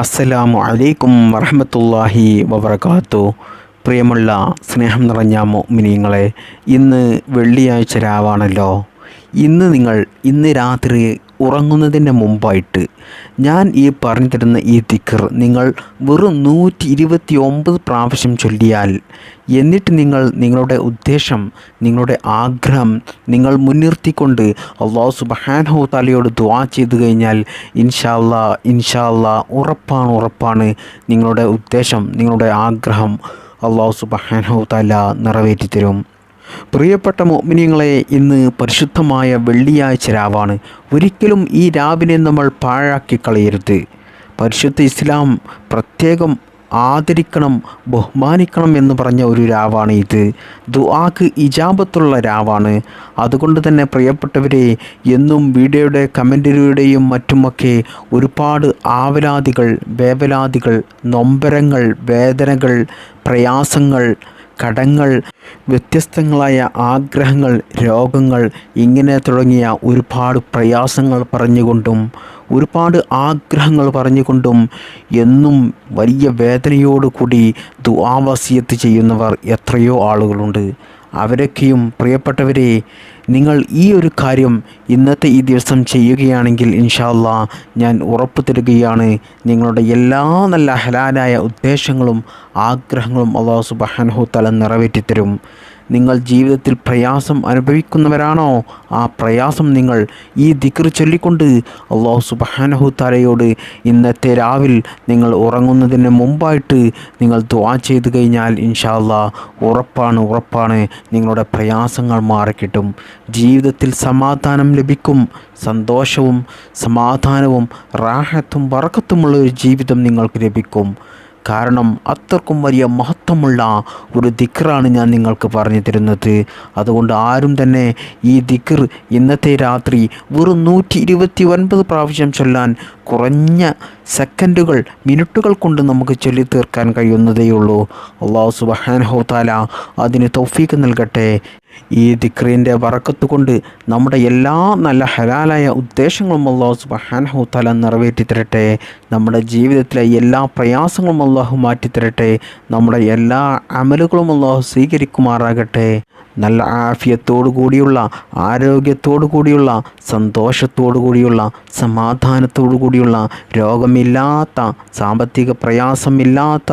അസ്സലാമു അലൈക്കും വറഹമത്തല്ലാഹി വബർക്കാത്തു പ്രിയമുള്ള സ്നേഹം നിറഞ്ഞ മിനിങ്ങളെ ഇന്ന് വെള്ളിയാഴ്ച രാവാണല്ലോ. ഇന്ന് നിങ്ങൾ ഇന്ന് രാത്രി ഉറങ്ങുന്നതിന് മുമ്പായിട്ട് ഞാൻ ഈ പറഞ്ഞു തരുന്ന ഈ ദിക്കർ നിങ്ങൾ വെറും നൂറ്റി ഇരുപത്തി ഒമ്പത് പ്രാവശ്യം ചൊല്ലിയാൽ എന്നിട്ട് നിങ്ങൾ നിങ്ങളുടെ ഉദ്ദേശം നിങ്ങളുടെ ആഗ്രഹം നിങ്ങൾ മുൻനിർത്തിക്കൊണ്ട് അള്ളാഹു സുബഹാനഹു താലയോട് ദ്വാ ചെയ്തു കഴിഞ്ഞാൽ ഇൻഷാല്ല ഇൻഷാല്ല ഉറപ്പാണ് ഉറപ്പാണ് നിങ്ങളുടെ ഉദ്ദേശം നിങ്ങളുടെ ആഗ്രഹം അള്ളാഹു സുബഹാനഹു താല നിറവേറ്റി തരും പ്രിയപ്പെട്ട മോമിനിയങ്ങളെ ഇന്ന് പരിശുദ്ധമായ വെള്ളിയാഴ്ച രാവാണ്. ഒരിക്കലും ഈ രാവിനെ നമ്മൾ പാഴാക്കി കളയരുത്. പരിശുദ്ധ ഇസ്ലാം പ്രത്യേകം ആദരിക്കണം ബഹുമാനിക്കണം എന്ന് പറഞ്ഞ ഒരു രാവാണ് ഇത്. ദുആക്ക് ഇജാബത്തുള്ള രാവാണ്. അതുകൊണ്ട് തന്നെ പ്രിയപ്പെട്ടവരെ എന്നും വീഡിയോയുടെ കമന്റിലൂടെയും മറ്റുമൊക്കെ ഒരുപാട് ആവലാതികൾ വേവലാതികൾ നൊമ്പരങ്ങൾ വേദനകൾ പ്രയാസങ്ങൾ കടങ്ങൾ വ്യത്യസ്തങ്ങളായ ആഗ്രഹങ്ങൾ രോഗങ്ങൾ ഇങ്ങനെ തുടങ്ങിയ ഒരുപാട് പ്രയാസങ്ങൾ പറഞ്ഞുകൊണ്ടും ഒരുപാട് ആഗ്രഹങ്ങൾ പറഞ്ഞുകൊണ്ടും എന്നും വലിയ വേദനയോടുകൂടി ദുആവസിയത്ത് ചെയ്യുന്നവർ എത്രയോ ആളുകളുണ്ട്. അവരൊക്കെയും പ്രിയപ്പെട്ടവരെ നിങ്ങൾ ഈ ഒരു കാര്യം ഇന്നത്തെ ഈ ദിവസം ചെയ്യുകയാണെങ്കിൽ ഇൻഷാല്ല ഞാൻ ഉറപ്പ് തരികയാണ് നിങ്ങളുടെ എല്ലാ നല്ല ഹലാലായ ഉദ്ദേശങ്ങളും ആഗ്രഹങ്ങളും അള്ളാഹു സുബഹാനഹു തല നിറവേറ്റിത്തരും. നിങ്ങൾ ജീവിതത്തിൽ പ്രയാസം അനുഭവിക്കുന്നവരാണോ? ആ പ്രയാസം നിങ്ങൾ ഈ ദിക്ർ ചൊല്ലിക്കൊണ്ട് അള്ളാഹു സുബഹാനഹു താലയോട് ഇന്നത്തെ രാവിൽ നിങ്ങൾ ഉറങ്ങുന്നതിന് മുമ്പായിട്ട് നിങ്ങൾ ദ്വാ ചെയ്തു കഴിഞ്ഞാൽ ഇൻഷാല്ല ഉറപ്പാണ് ഉറപ്പാണ്. നിങ്ങളുടെ പ്രയാസങ്ങൾ മാറിക്കിട്ടും. ജീവിതത്തിൽ സമാധാനം ലഭിക്കും സന്തോഷവും സമാധാനവും റാഹത്തും വറക്കത്തുമുള്ള ഒരു ജീവിതം നിങ്ങൾക്ക് ലഭിക്കും. കാരണം അത്രക്കും വലിയ മഹത്വമുള്ള ഒരു ദിക്കറാണ് ഞാൻ നിങ്ങൾക്ക് പറഞ്ഞു തരുന്നത്. അതുകൊണ്ട് ആരും തന്നെ ഈ ദിക്കർ ഇന്നത്തെ രാത്രി വെറും നൂറ്റി പ്രാവശ്യം ചൊല്ലാൻ കുറഞ്ഞ സെക്കൻഡുകൾ മിനിറ്റുകൾ കൊണ്ട് നമുക്ക് ചൊല്ലി തീർക്കാൻ കഴിയുന്നതേയുള്ളൂ. അള്ളാഹു സുബഹാനഹോതാല അതിന് തൗഫീക്ക് നൽകട്ടെ. ഈ ദിക്രീന്റെ വറക്കത്ത് കൊണ്ട് നമ്മുടെ എല്ലാ നല്ല ഹലാലായ ഉദ്ദേശങ്ങളും അള്ളാഹു സുബഹാനഹു ഹോത്താല നിറവേറ്റി തരട്ടെ. നമ്മുടെ ജീവിതത്തിലെ എല്ലാ പ്രയാസങ്ങളും അള്ളാഹു മാറ്റിത്തരട്ടെ നമ്മുടെ എല്ലാ അമലുകളും അള്ളാഹു സ്വീകരിക്കുമാറാകട്ടെ. നല്ല ആഫിയത്തോടു കൂടിയുള്ള ആരോഗ്യത്തോടു കൂടിയുള്ള സന്തോഷത്തോടു കൂടിയുള്ള സമാധാനത്തോടു കൂടിയുള്ള രോഗമില്ലാത്ത സാമ്പത്തിക പ്രയാസമില്ലാത്ത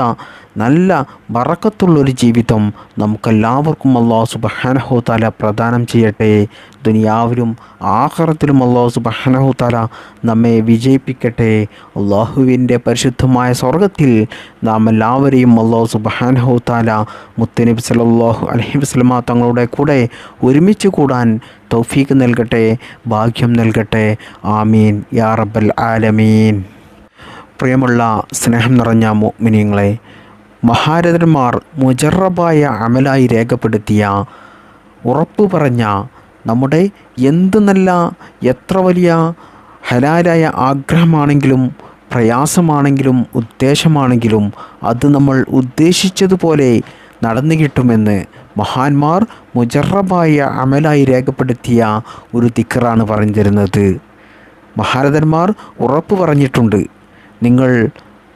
നല്ല വറക്കത്തുള്ളൊരു ജീവിതം നമുക്കെല്ലാവർക്കും അള്ളാഹു സുബഹാനഹോ താല പ്രദാനം ചെയ്യട്ടെ. ദുനിയാവിലും ആഹ്റത്തിലും അള്ളാഹു സുബഹനഹു താല നമ്മെ വിജയിപ്പിക്കട്ടെ. അള്ളാഹുവിന്റെ പരിശുദ്ധമായ സ്വർഗത്തിൽ നാം എല്ലാവരെയും അള്ളാഹു സുബഹാനഹു താല മുത്തനബി സലാഹു അലഹി വസ്ലമ തങ്ങളുടെ കൂടെ ഒരുമിച്ച് കൂടാൻ തൗഫീക്ക് നൽകട്ടെ ഭാഗ്യം നൽകട്ടെ. ആമീൻ. യാ റബ്ബൽ ആലമീൻ. പ്രിയമുള്ള സ്നേഹം നിറഞ്ഞ മോമിനിയങ്ങളെ മഹാരഥന്മാർ മുജറബായ അമലായി രേഖപ്പെടുത്തിയ ഉറപ്പ് പറഞ്ഞ നമ്മുടെ എന്ത് നല്ല എത്ര വലിയ ഹലാലായ ആഗ്രഹമാണെങ്കിലും പ്രയാസമാണെങ്കിലും ഉദ്ദേശമാണെങ്കിലും അത് നമ്മൾ ഉദ്ദേശിച്ചതുപോലെ നടന്നു കിട്ടുമെന്ന് മഹാന്മാർ മുജറബായ അമലായി രേഖപ്പെടുത്തിയ ഒരു ദിക്കറാണ് പറഞ്ഞു തരുന്നത് മഹാരഥന്മാർ ഉറപ്പ് പറഞ്ഞിട്ടുണ്ട് നിങ്ങൾ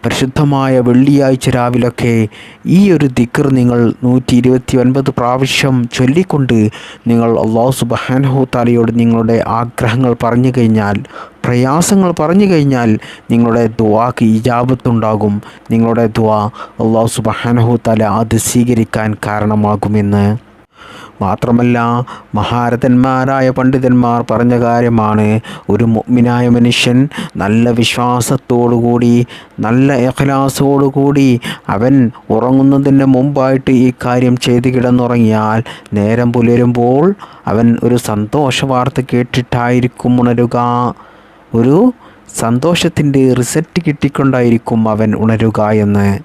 പരിശുദ്ധമായ വെള്ളിയാഴ്ച രാവിലൊക്കെ ഈ ഒരു ദിക്കർ നിങ്ങൾ നൂറ്റി ഇരുപത്തി ഒൻപത് പ്രാവശ്യം ചൊല്ലിക്കൊണ്ട് നിങ്ങൾ അള്ളാഹു സുബഹാനഹു താലയോട് നിങ്ങളുടെ ആഗ്രഹങ്ങൾ പറഞ്ഞു കഴിഞ്ഞാൽ പ്രയാസങ്ങൾ പറഞ്ഞു കഴിഞ്ഞാൽ നിങ്ങളുടെ ദുവാക്ക് ഇജാബത്തുണ്ടാകും. നിങ്ങളുടെ ദുവാ അള്ളാഹു സുബഹാനഹു താല അത് സ്വീകരിക്കാൻ കാരണമാകുമെന്ന്. മാത്രമല്ല മഹാരഥന്മാരായ പണ്ഡിതന്മാർ പറഞ്ഞ കാര്യമാണ് ഒരു മുഗ്മിനായ മനുഷ്യൻ നല്ല വിശ്വാസത്തോടുകൂടി നല്ല എഖലാസോടുകൂടി അവൻ ഉറങ്ങുന്നതിന് മുമ്പായിട്ട് ഈ കാര്യം ചെയ്ത് കിടന്നുറങ്ങിയാൽ നേരം പുലരുമ്പോൾ അവൻ ഒരു സന്തോഷ വാർത്ത കേട്ടിട്ടായിരിക്കും ഉണരുക. ഒരു സന്തോഷത്തിന്റെ റിസൾട്ട് കിട്ടിക്കൊണ്ടായിരിക്കും അവൻ ഉണരുക എന്ന്.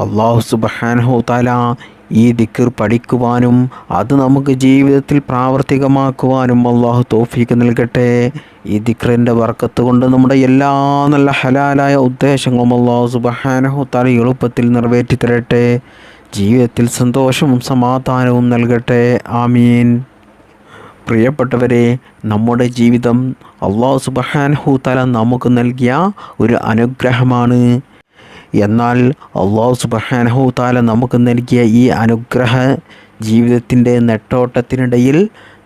അള്ളാഹു സുബാൻഹു താല ഈ ദിക്കർ പഠിക്കുവാനും അത് നമുക്ക് ജീവിതത്തിൽ പ്രാവർത്തികമാക്കുവാനും അള്ളാഹു തോഫീക്ക് നൽകട്ടെ. ഈ ദിക്റിന്റെ വർക്കത്ത് കൊണ്ട് നമ്മുടെ എല്ലാ നല്ല ഹലാലായ ഉദ്ദേശങ്ങളും അള്ളാഹു സുബഹാനഹു തല എളുപ്പത്തിൽ നിറവേറ്റി തരട്ടെ. ജീവിതത്തിൽ സന്തോഷവും സമാധാനവും നൽകട്ടെ. ആമീൻ. പ്രിയപ്പെട്ടവരെ നമ്മുടെ ജീവിതം അള്ളാഹു സുബഹാനഹു തല നമുക്ക് നൽകിയ ഒരു അനുഗ്രഹമാണ്. എന്നാൽ അള്ളാഹു സുബഹാനഹു താല നമുക്ക് നൽകിയ ഈ അനുഗ്രഹ ജീവിതത്തിന്റെ നെട്ടോട്ടത്തിനിടയിൽ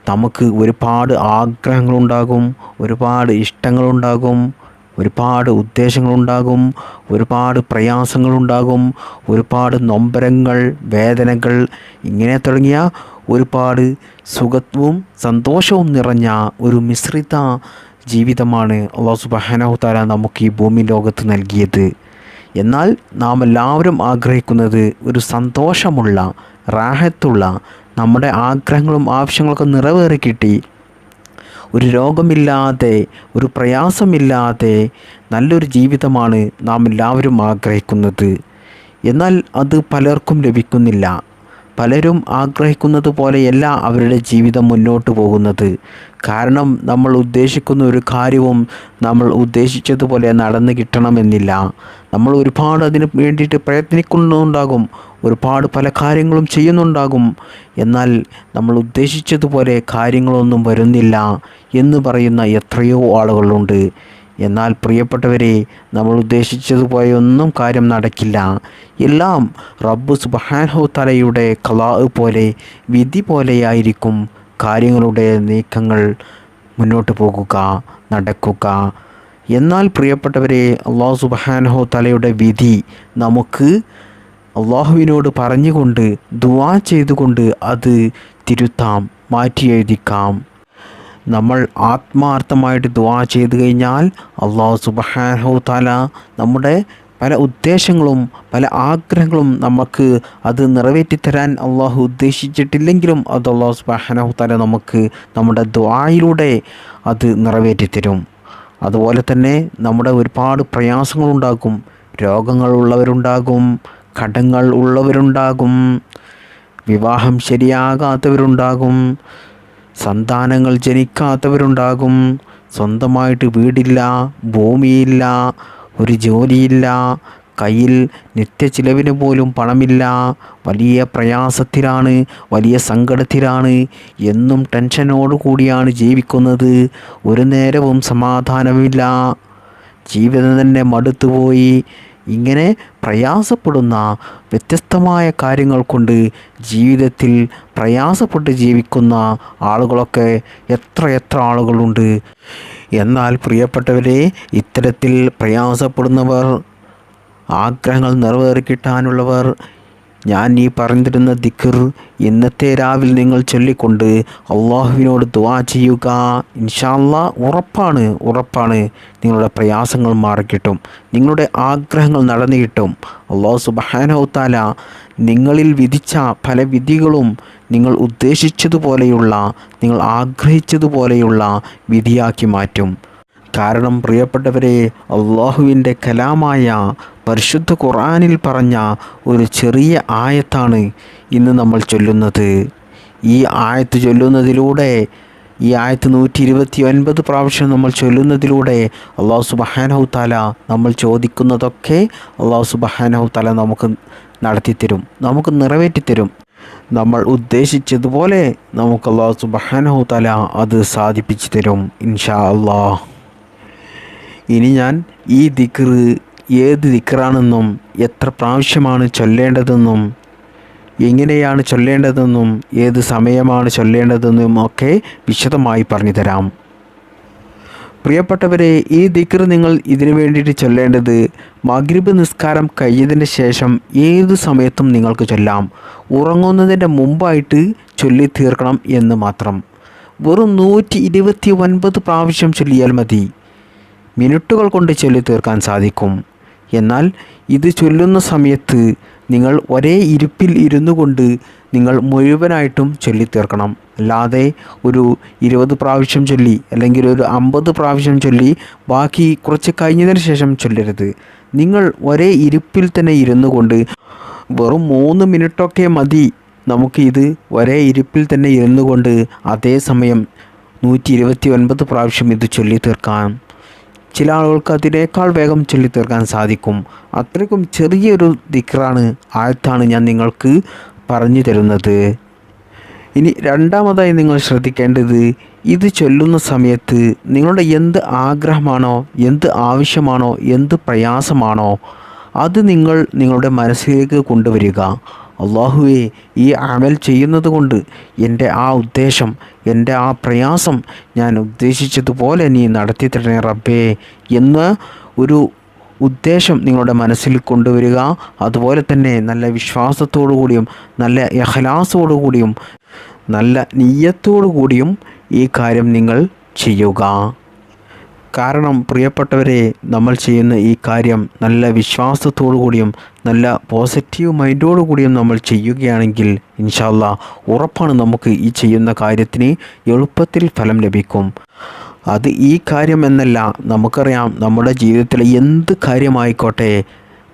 നമുക്ക് ഒരുപാട് ആഗ്രഹങ്ങളുണ്ടാകും ഒരുപാട് ഇഷ്ടങ്ങളുണ്ടാകും ഒരുപാട് ഉദ്ദേശങ്ങളുണ്ടാകും ഒരുപാട് പ്രയാസങ്ങളുണ്ടാകും ഒരുപാട് നൊമ്പരങ്ങൾ വേദനകൾ ഇങ്ങനെ തുടങ്ങിയ ഒരുപാട് സുഖത്വവും സന്തോഷവും നിറഞ്ഞ ഒരു മിശ്രിത ജീവിതമാണ് അള്ളാഹു സുബഹാനഹു താല നമുക്ക് ഈ ഭൂമി ലോകത്ത് നൽകിയത്. എന്നാൽ നാം എല്ലാവരും ആഗ്രഹിക്കുന്നത് ഒരു സന്തോഷമുള്ള റാഹത്തുള്ള നമ്മുടെ ആഗ്രഹങ്ങളും ആവശ്യങ്ങളൊക്കെ നിറവേറി കിട്ടി. ഒരു രോഗമില്ലാതെ ഒരു പ്രയാസമില്ലാതെ നല്ലൊരു ജീവിതമാണ് നാം എല്ലാവരും ആഗ്രഹിക്കുന്നത്. എന്നാൽ അത് പലർക്കും ലഭിക്കുന്നില്ല. പലരും ആഗ്രഹിക്കുന്നത് പോലെയല്ല അവരുടെ ജീവിതം മുന്നോട്ട് പോകുന്നത്. കാരണം നമ്മൾ ഉദ്ദേശിക്കുന്ന ഒരു കാര്യവും നമ്മൾ ഉദ്ദേശിച്ചതുപോലെ നടന്നു കിട്ടണമെന്നില്ല. നമ്മൾ ഒരുപാട് അതിന് വേണ്ടിയിട്ട് പ്രയത്നിക്കുന്നുണ്ടാകും. ഒരുപാട് പല കാര്യങ്ങളും ചെയ്യുന്നുണ്ടാകും. എന്നാൽ നമ്മൾ ഉദ്ദേശിച്ചതുപോലെ കാര്യങ്ങളൊന്നും വരുന്നില്ല എന്ന് പറയുന്ന എത്രയോ ആളുകളുണ്ട്. എന്നാൽ പ്രിയപ്പെട്ടവരെ നമ്മൾ ഉദ്ദേശിച്ചതുപോലെ ഒന്നും കാര്യം നടക്കില്ല. എല്ലാം റബ്ബ് സുബാൻഹു തലയുടെ കലാ പോലെ വിധി പോലെയായിരിക്കും. കാര്യങ്ങളുടെ നീക്കങ്ങൾ മുന്നോട്ട് പോകുക നടക്കുക. എന്നാൽ പ്രിയപ്പെട്ടവരെ അള്ളാഹു സുബാനഹോ തലയുടെ വിധി നമുക്ക് അള്ളാഹുവിനോട് പറഞ്ഞുകൊണ്ട് ദുവാ ചെയ്തുകൊണ്ട് അത് തിരുത്താം മാറ്റി എഴുതിക്കാം. നമ്മൾ ആത്മാർത്ഥമായിട്ട് ദുവാ ചെയ്തു കഴിഞ്ഞാൽ അള്ളാഹു സുബഹാനഹു താല നമ്മുടെ പല ഉദ്ദേശങ്ങളും പല ആഗ്രഹങ്ങളും നമുക്ക് അത് നിറവേറ്റിത്തരാൻ അള്ളാഹു ഉദ്ദേശിച്ചിട്ടില്ലെങ്കിലും അത് അള്ളാഹു സുബഹാനഹു താല നമുക്ക് നമ്മുടെ ദ്വായിലൂടെ അത് നിറവേറ്റിത്തരും. അതുപോലെ തന്നെ നമ്മുടെ ഒരുപാട് പ്രയാസങ്ങളുണ്ടാകും രോഗങ്ങൾ ഉള്ളവരുണ്ടാകും കടങ്ങൾ ഉള്ളവരുണ്ടാകും വിവാഹം ശരിയാകാത്തവരുണ്ടാകും സന്താനങ്ങൾ ജനിക്കാത്തവരുണ്ടാകും സ്വന്തമായിട്ട് വീടില്ല ഭൂമിയില്ല ഒരു ജോലിയില്ല കയ്യിൽ നിത്യചിലവിന് പോലും പണമില്ല വലിയ പ്രയാസത്തിലാണ് വലിയ സങ്കടത്തിലാണ് എന്നും ടെൻഷനോട് കൂടിയാണ് ജീവിക്കുന്നത്. ഒരു നേരവും സമാധാനമില്ല. ജീവിതം തന്നെ മടുത്തുപോയി ഇങ്ങനെ പ്രയാസപ്പെടുന്ന വ്യത്യസ്തമായ കാര്യങ്ങൾ കൊണ്ട് ജീവിതത്തിൽ പ്രയാസപ്പെട്ട് ജീവിക്കുന്ന ആളുകളൊക്കെ എത്ര എത്ര ആളുകളുണ്ട്. എന്നാൽ പ്രിയപ്പെട്ടവരെ ഇത്തരത്തിൽ പ്രയാസപ്പെടുന്നവർ ആഗ്രഹങ്ങൾ നിറവേറിക്കിട്ടാനുള്ളവർ ഞാൻ ഈ പറഞ്ഞിരുന്ന ദിക്കർ ഇന്നത്തെ രാവിലെ നിങ്ങൾ ചൊല്ലിക്കൊണ്ട് അള്ളാഹുവിനോട് ദുവാ ചെയ്യുക ഇൻഷാല്ല ഉറപ്പാണ് ഉറപ്പാണ്. നിങ്ങളുടെ പ്രയാസങ്ങൾ മാറിക്കിട്ടും നിങ്ങളുടെ ആഗ്രഹങ്ങൾ നടന്നു കിട്ടും അള്ളാഹു സുബാനോത്താല നിങ്ങളിൽ വിധിച്ച പല വിധികളും നിങ്ങൾ ഉദ്ദേശിച്ചതുപോലെയുള്ള നിങ്ങൾ ആഗ്രഹിച്ചതുപോലെയുള്ള വിധിയാക്കി മാറ്റും. കാരണം പ്രിയപ്പെട്ടവരെ അള്ളാഹുവിന്റെ കലാമായ പരിശുദ്ധ ഖുർആനിൽ പറഞ്ഞ ഒരു ചെറിയ ആയത്താണ് ഇന്ന് നമ്മൾ ചൊല്ലുന്നത്. ഈ ആയത്ത് ചൊല്ലുന്നതിലൂടെ ഈ ആയത്ത് നൂറ്റി ഇരുപത്തി ഒൻപത് പ്രാവശ്യം നമ്മൾ ചൊല്ലുന്നതിലൂടെ അള്ളാഹു സുബഹാനഹു താല നമ്മൾ ചോദിക്കുന്നതൊക്കെ അള്ളാഹു സുബഹാനഹു താല നമുക്ക് നടത്തിത്തരും നമുക്ക് നിറവേറ്റിത്തരും. നമ്മൾ ഉദ്ദേശിച്ചതുപോലെ നമുക്ക് അള്ളാഹു സുബഹാനഹു തല അത് സാധിപ്പിച്ചു തരും ഇൻഷാ അള്ളാഹ് ഇനി ഞാൻ ഈ ദിക്ർ ഏത് ദിക്റാണെന്നും എത്ര പ്രാവശ്യമാണ് ചൊല്ലേണ്ടതെന്നും എങ്ങനെയാണ് ചൊല്ലേണ്ടതെന്നും ഏത് സമയമാണ് ചൊല്ലേണ്ടതെന്നും ഒക്കെ വിശദമായി പറഞ്ഞു തരാം. പ്രിയപ്പെട്ടവരെ ഈ ദിക്കർ നിങ്ങൾ ഇതിനു വേണ്ടിയിട്ട് ചൊല്ലേണ്ടത് മഗ്രിബ് നിസ്കാരം കഴിഞ്ഞതിന് ശേഷം ഏത് സമയത്തും നിങ്ങൾക്ക് ചൊല്ലാം. ഉറങ്ങുന്നതിന്റെ മുമ്പായിട്ട് ചൊല്ലി തീർക്കണം എന്ന് മാത്രം. വെറും നൂറ്റി ഇരുപത്തി ഒൻപത് പ്രാവശ്യം ചൊല്ലിയാൽ മതി. മിനിറ്റുകൾ കൊണ്ട് ചൊല്ലി തീർക്കാൻ സാധിക്കും. എന്നാൽ ഇത് ചൊല്ലുന്ന സമയത്ത് നിങ്ങൾ ഒരേ ഇരിപ്പിൽ ഇരുന്നു കൊണ്ട് നിങ്ങൾ മുഴുവനായിട്ടും ചൊല്ലി തീർക്കണം അല്ലാതെ ഒരു ഇരുപത് പ്രാവശ്യം ചൊല്ലി അല്ലെങ്കിൽ ഒരു അമ്പത് പ്രാവശ്യം ചൊല്ലി ബാക്കി കുറച്ച് കഴിഞ്ഞതിന് ശേഷം ചൊല്ലരുത്. നിങ്ങൾ ഒരേ ഇരിപ്പിൽ തന്നെ ഇരുന്നു കൊണ്ട് വെറും മൂന്ന് മിനിറ്റൊക്കെ മതി നമുക്ക് ഇത് ഒരേ ഇരിപ്പിൽ തന്നെ ഇരുന്നു കൊണ്ട് അതേസമയം നൂറ്റി ഇരുപത്തി ഒൻപത് പ്രാവശ്യം ഇത് ചൊല്ലി തീർക്കാം ചില ആളുകൾക്ക് അതിനേക്കാൾ വേഗം ചൊല്ലി തീർക്കാൻ സാധിക്കും. അത്രയ്ക്കും ചെറിയൊരു ദിക്റാണ് ആഴത്താണ് ഞാൻ നിങ്ങൾക്ക് പറഞ്ഞു തരുന്നത്. ഇനി രണ്ടാമതായി നിങ്ങൾ ശ്രദ്ധിക്കേണ്ടത് ഇത് ചൊല്ലുന്ന സമയത്ത് നിങ്ങളുടെ എന്ത് ആഗ്രഹമാണോ എന്ത് ആവശ്യമാണോ എന്ത് പ്രയാസമാണോ അത് നിങ്ങൾ നിങ്ങളുടെ മനസ്സിലേക്ക് കൊണ്ടുവരിക. അള്ളാഹുവെ ഈ അമൽ ചെയ്യുന്നത് കൊണ്ട് എന്റെ ആ ഉദ്ദേശം എന്റെ ആ പ്രയാസം ഞാൻ ഉദ്ദേശിച്ചതുപോലെ നീ നടത്തി തരണേ റബ്ബേ എന്ന് ഒരു ഉദ്ദേശം നിങ്ങളുടെ മനസ്സിൽ കൊണ്ടുവരിക. അതുപോലെ തന്നെ നല്ല വിശ്വാസത്തോടു കൂടിയും നല്ല യഹലാസോടു കൂടിയും നല്ല നീയത്തോടു കൂടിയും ഈ കാര്യം നിങ്ങൾ ചെയ്യുക. കാരണം പ്രിയപ്പെട്ടവരെ നമ്മൾ ചെയ്യുന്ന ഈ കാര്യം നല്ല വിശ്വാസത്തോടു കൂടിയും നല്ല പോസിറ്റീവ് മൈൻഡോടു കൂടിയും നമ്മൾ ചെയ്യുകയാണെങ്കിൽ ഇൻഷാല്ല ഉറപ്പാണ് നമുക്ക് ഈ ചെയ്യുന്ന കാര്യത്തിന് എളുപ്പത്തിൽ ഫലം ലഭിക്കും. അത് ഈ കാര്യം എന്നല്ല നമുക്കറിയാം നമ്മുടെ ജീവിതത്തിലെ എന്ത് കാര്യമായിക്കോട്ടെ.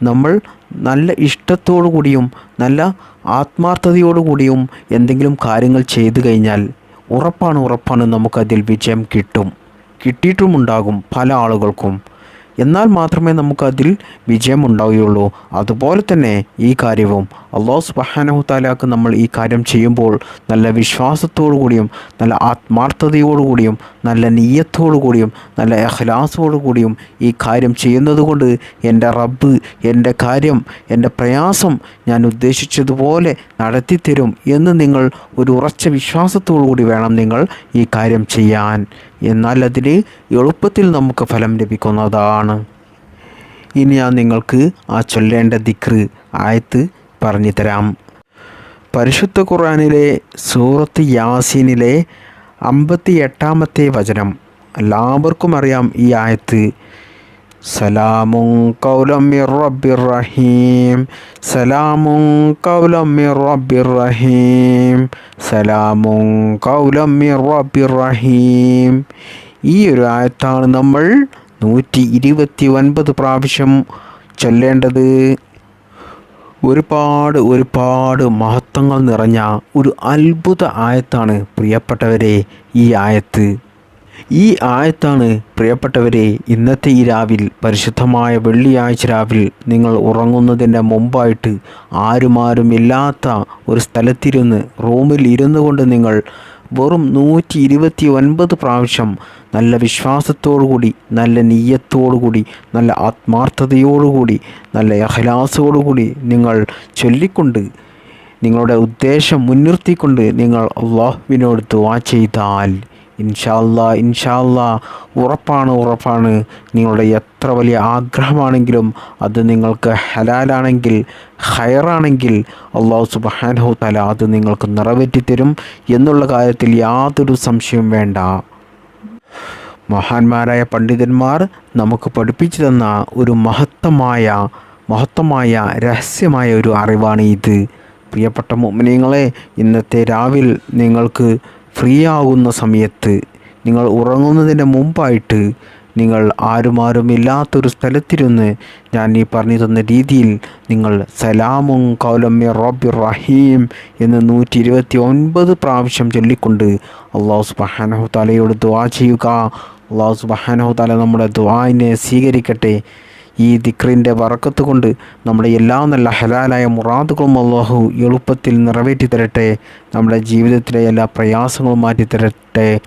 നമ്മൾ നല്ല ഇഷ്ടത്തോടു കൂടിയും നല്ല ആത്മാർത്ഥതയോടു കൂടിയും എന്തെങ്കിലും കാര്യങ്ങൾ ചെയ്തു കഴിഞ്ഞാൽ ഉറപ്പാണ് ഉറപ്പാണ് നമുക്കതിൽ വിജയം കിട്ടും. കിട്ടിയിട്ടുമുണ്ടാകും പല ആളുകൾക്കും. എന്നാൽ മാത്രമേ നമുക്കതിൽ വിജയമുണ്ടാവുകയുള്ളൂ. അതുപോലെ തന്നെ ഈ കാര്യവും അള്ളാഹു സുബഹാനഹു താലാക്ക് നമ്മൾ ഈ കാര്യം ചെയ്യുമ്പോൾ നല്ല വിശ്വാസത്തോടു കൂടിയും നല്ല ആത്മാർത്ഥതയോടുകൂടിയും നല്ല നീയത്തോടു കൂടിയും നല്ല അഹ്ലാസോടു കൂടിയും ഈ കാര്യം ചെയ്യുന്നത് കൊണ്ട് എന്റെ റബ്ബ് എന്റെ കാര്യം എന്റെ പ്രയാസം ഞാൻ ഉദ്ദേശിച്ചതുപോലെ നടത്തിത്തരും എന്ന് നിങ്ങൾ ഒരു ഉറച്ച വിശ്വാസത്തോടു കൂടി വേണം നിങ്ങൾ ഈ കാര്യം ചെയ്യാൻ. എന്നാൽ അതിന് എളുപ്പത്തിൽ നമുക്ക് ഫലം ലഭിക്കുന്നതാണ്. ഇനി ഞാൻ നിങ്ങൾക്ക് ആ ചൊല്ലേണ്ട ദിക്റ് ആയത്ത് പറഞ്ഞു തരാം. പരിശുദ്ധ ഖുർആാനിലെ സൂറത്ത് യാസീനിലെ അമ്പത്തി എട്ടാമത്തെ വചനം. എല്ലാവർക്കും അറിയാം ഈ ആയത്ത്. സലാമും കൗലം റബ്ബിർ റഹീം. സലാമും കൗലം റബ്ബിർ റഹീം. സലാമും കൗലം റബ്ബിർ റഹീം. ഈ ഒരു ആയത്താണ് നമ്മൾ നൂറ്റി ഇരുപത്തി ഒൻപത് പ്രാവശ്യം ചൊല്ലേണ്ടത്. ഒരുപാട് ഒരുപാട് മഹത്വങ്ങൾ നിറഞ്ഞ ഒരു അത്ഭുത ആയത്താണ് പ്രിയപ്പെട്ടവരെ ഈ ആയത്ത്. ഈ ആയത്താണ് പ്രിയപ്പെട്ടവരെ ഇന്നത്തെ ഈ രാവിൽ പരിശുദ്ധമായ വെള്ളിയാഴ്ച രാവിൽ നിങ്ങൾ ഉറങ്ങുന്നതിന്റെ മുമ്പായിട്ട് ആരുമാരും ഇല്ലാത്ത ഒരു സ്ഥലത്തിരുന്ന് റൂമിൽ ഇരുന്നു കൊണ്ട് നിങ്ങൾ വെറും നൂറ്റി ഇരുപത്തി ഒൻപത് പ്രാവശ്യം നല്ല വിശ്വാസത്തോടുകൂടി നല്ല നീയത്തോടുകൂടി നല്ല ആത്മാർത്ഥതയോടുകൂടി നല്ല അഹ്ലാസോടുകൂടി നിങ്ങൾ ചൊല്ലിക്കൊണ്ട് നിങ്ങളുടെ ഉദ്ദേശം മുൻനിർത്തിക്കൊണ്ട് നിങ്ങൾ അള്ളാഹുവിനോട് ദുവാ ചെയ്താൽ ഇൻഷാല്ല ഇൻഷാല്ല ഉറപ്പാണ് ഉറപ്പാണ്. നിങ്ങളുടെ എത്ര വലിയ ആഗ്രഹമാണെങ്കിലും അത് നിങ്ങൾക്ക് ഹലാലാണെങ്കിൽ ഹയറാണെങ്കിൽ അള്ളാഹു സുബാനഹു തല അത് നിങ്ങൾക്ക് നിറവേറ്റിത്തരും എന്നുള്ള കാര്യത്തിൽ യാതൊരു സംശയവും വേണ്ട. മഹാന്മാരായ പണ്ഡിതന്മാർ നമുക്ക് പഠിപ്പിച്ചു തന്ന ഒരു മഹത്തമായ മഹത്തമായ രഹസ്യമായ ഒരു അറിവാണ് ഇത്. പ്രിയപ്പെട്ട മോമിനിയങ്ങളെ ഇന്നത്തെ രാവിൽ നിങ്ങൾക്ക് ഫ്രീ ആകുന്ന സമയത്ത് നിങ്ങൾ ഉറങ്ങുന്നതിന് മുമ്പായിട്ട് നിങ്ങൾ ആരുമാരും ഇല്ലാത്തൊരു സ്ഥലത്തിരുന്ന് ഞാൻ ഈ പറഞ്ഞു തന്ന രീതിയിൽ നിങ്ങൾ സലാമും കൗലമ്മ റബ്ബി റഹീം എന്ന് നൂറ്റി ഇരുപത്തി ഒൻപത് പ്രാവശ്യം ചൊല്ലിക്കൊണ്ട് അള്ളാഹു സുബഹാനഹു തലയോട് ദുവാ ചെയ്യുക. അള്ളാഹു സുബഹാനഹു തല നമ്മുടെ ദുവാനെ സ്വീകരിക്കട്ടെ. ഈ ദിക്റിന്റെ വറക്കത്ത് കൊണ്ട് നമ്മുടെ എല്ലാ നല്ല ഹലാലായ മുറാദുകളും അള്ളാഹു എളുപ്പത്തിൽ നിറവേറ്റി തരട്ടെ. നമ്മുടെ ജീവിതത്തിലെ എല്ലാ പ്രയാസങ്ങളും മാറ്റി തരട്ടെ.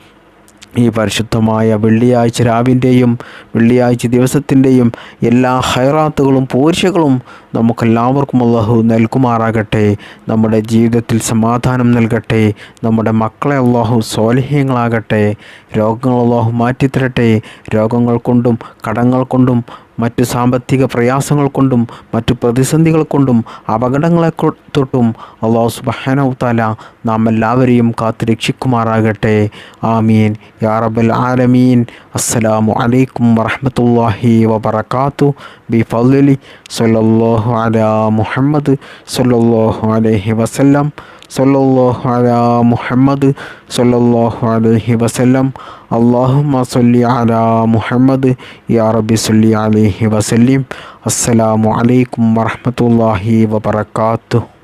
ഈ പരിശുദ്ധമായ വെള്ളിയാഴ്ച രാവിന്റെയും വെള്ളിയാഴ്ച ദിവസത്തിന്റെയും എല്ലാ ഹൈറാത്തുകളും പോർച്ചകളും നമുക്കെല്ലാവർക്കും അള്ളാഹു നൽകുമാറാകട്ടെ. നമ്മുടെ ജീവിതത്തിൽ സമാധാനം നൽകട്ടെ. നമ്മുടെ മക്കളെ അള്ളാഹു സോലഹ്യങ്ങളാകട്ടെ രോഗങ്ങൾ അള്ളാഹു മാറ്റിത്തരട്ടെ. രോഗങ്ങൾ കൊണ്ടും കടങ്ങൾ കൊണ്ടും മറ്റ് സാമ്പത്തിക പ്രയാസങ്ങൾ കൊണ്ടും മറ്റു പ്രതിസന്ധികൾ കൊണ്ടും അപകടങ്ങളെ തൊട്ടും അള്ളാഹു സുബാനവുത്താല നാം എല്ലാവരെയും കാത്തു രക്ഷിക്കുമാറാകട്ടെ. ആമീൻ. യാറബൽ ആലമീൻ. അസ്സലാമു അലൈക്കും വറഹമത്തല്ലാഹി വബർക്കാത്തു ബി ഫലി സല്ലാഹു അല മുഹമ്മദ് സല്ലാഹു അലൈഹി വസല്ലം. സല്ലല്ലാഹു അലാ മുഹമ്മദ് സല്ലല്ലാഹു അലൈഹി വസല്ലം. അല്ലാഹുമ്മ സല്ലി അലാ മുഹമ്മദ് യാ റബി സല്ലി അലൈഹി വസല്ലിം. അസ്സലാമു അലൈക്കും വറഹ്മത്തുള്ളാഹി വബറകാതുഹു.